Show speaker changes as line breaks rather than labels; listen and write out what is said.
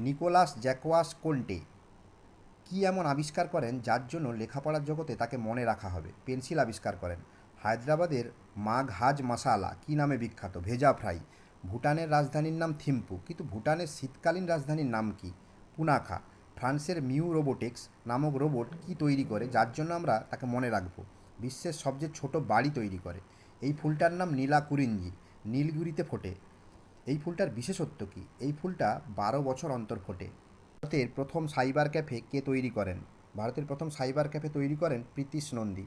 Nicolas জ্যাকোয়াস কোল্টে কি এমন আবিষ্কার করেন যার জন্য লেখাপড়ার জগতে তাকে মনে রাখা হবে? পেন্সিল আবিষ্কার করেন। হায়দ্রাবাদের মাঘাজ মাসালা, কি নামে বিখ্যাত? ভেজা ফ্রাই। ভুটানের রাজধানীর নাম থিম্পু, কিন্তু ভুটানের শীতকালীন রাজধানীর নাম কি? পুনাখা। ফ্রান্সের মিউ রোবোটিক্স নামক রোবট কি তৈরি করে, যার জন্য আমরা তাকে মনে রাখব? বিশ্বের সবচেয়ে ছোট বাড়ি তৈরি করে। এই ফুলটার নাম নীলা কুরিঞ্জি। নীলগিরিতে ফোটে। এই ফুলটার বিশেষত্ব কি? এই ফুলটা বারো বছর অন্তর ফোটে। ভারতের প্রথম সাইবার ক্যাফে কে তৈরি করেন? ভারতের প্রথম সাইবার ক্যাফে তৈরি করেন প্রীতিশ নন্দী।